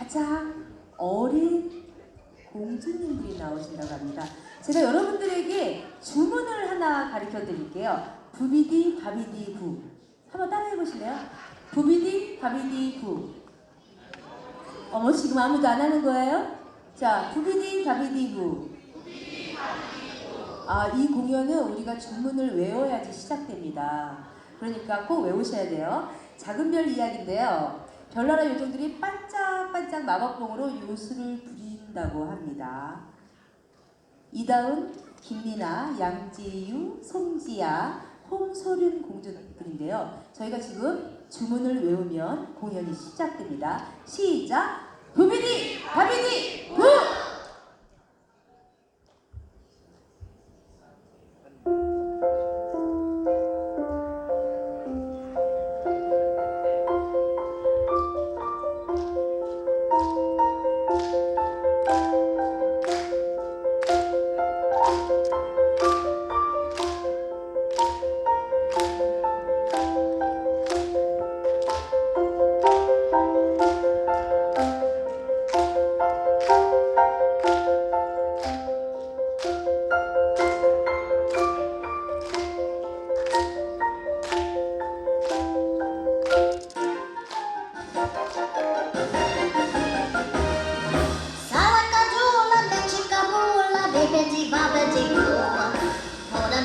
가장 어린 공주님들이 나오신다고 합니다. 제가 여러분들에게 주문을 하나 가르쳐 드릴게요. 부비디 바비디 부. 한번 따라해 보실래요? 부비디 바비디 부. 어머 지금 아무도 안 하는 거예요? 자, 부비디 바비디 부. 아, 이 공연은 우리가 주문을 외워야지 시작됩니다. 그러니까 꼭 외우셔야 돼요. 작은 별 이야기인데요. 별나라 요정들이 반짝반짝 마법봉으로 요술을 부린다고 합니다. 이다은, 김민아, 양지유, 송지아, 홍소륜 공주들인데요. 저희가 지금 주문을 외우면 공연이 시작됩니다. 시작! 부비디, 바비디, 부!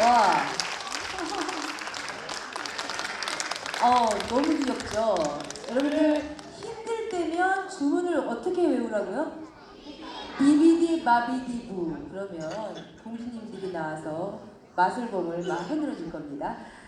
와. 어, 너무 귀엽죠? 여러분들 힘들 때면 주문을 어떻게 외우라고요? 비비디 바비디 부. 그러면 공주님들이 나와서 마술봉을 막 흔들어 줄 겁니다.